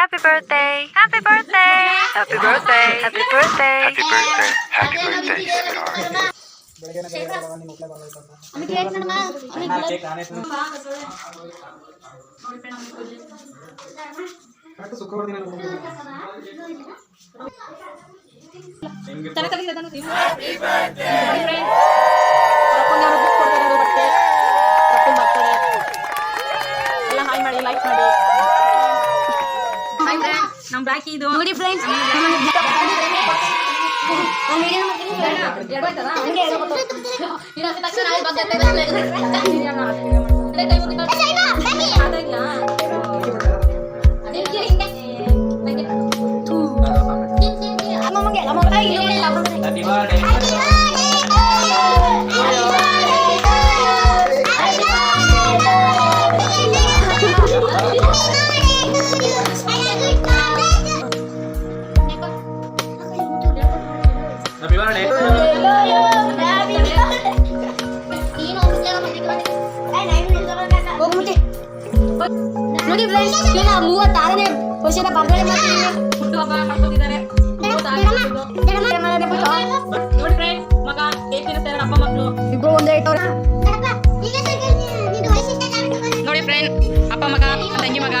Happy birthday! Happy birthday! Happy birthday! Happy birthday! Happy birthday, happy birthday, sweetheart. ಬೆಳಗ್ಗೆ ಬೇಗ ಬರೋಣ ನಿಮ್ಮ ಮಕ್ಳೆ ಬರ್ಬೇಕು ಅಂತ ಅದಕ್ಕೆ ಲೇಟ್ ನೋಡಮ್ಮ ನಾನು ಕೇಕ್ ನಾನೇ ತಿಂದು ಕರೆಕ್ಟ್ ಶುಕ್ರವಾರ ದಿನ ಹೋಗ್ಬೇಕು. ನಮ್ ಬ್ಲಾಕ್ ಇದು ನೋಡಿ ಫ್ರೆಂಡ್ಸ್ ಅಮ್ಮಮ್ಮಗೆ ಹೋಗ್ಬಿಟ್ಟು ನೋಡಿ ಫ್ರೆಂಡ್ಸ್ ಈಗ ಮೂವತ್ತಾರನೇ ವರ್ಷದ ಮಕ್ಕಳು ಇಬ್ರು ಒಂದೇ ನೋಡಿ ಫ್ರೆಂಡ್ ಅಪ್ಪ ಮಗ ತಂಗಿ ಮಗ.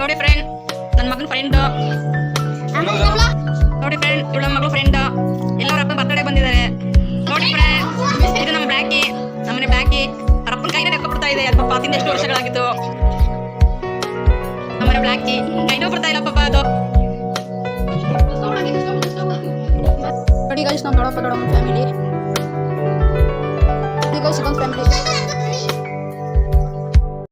ನೋಡಿ ಫ್ರೆಂಡ್ ನನ್ನ ಮಗನ ಫ್ರೆಂಡ್ ನೋಡಿ ಫ್ರೆಂಡ್ ಇವಳ ಮಗಳು ಫ್ರೆಂಡ್ ಎಲ್ಲರ ಅವ್ರ ಅಪ್ಪನ ಕೈನೇ ನೆಕ್ಕ ಬಿಡ್ತಾ ಇದೆ. ಅಲ್ಪ ತಿಂದ ಎಷ್ಟು ವರ್ಷಗಳಾಗಿತ್ತು ನಮ್ಮನೆ ಬ್ಲಾಕಿ ಕೈನೂ ಬರ್ತಾ ಇಲ್ಲ ಪಾಪ ಅದು. ನೋಡಿ ಗೈಸ್ ನಮ್ಮ ದೊಡ್ಡಪ್ಪ ದೊಡ್ಡಮ್ಮ ಫ್ಯಾಮಿಲಿ ಗೈಸ್ ಇದೊಂದು ಫ್ಯಾಮಿಲಿ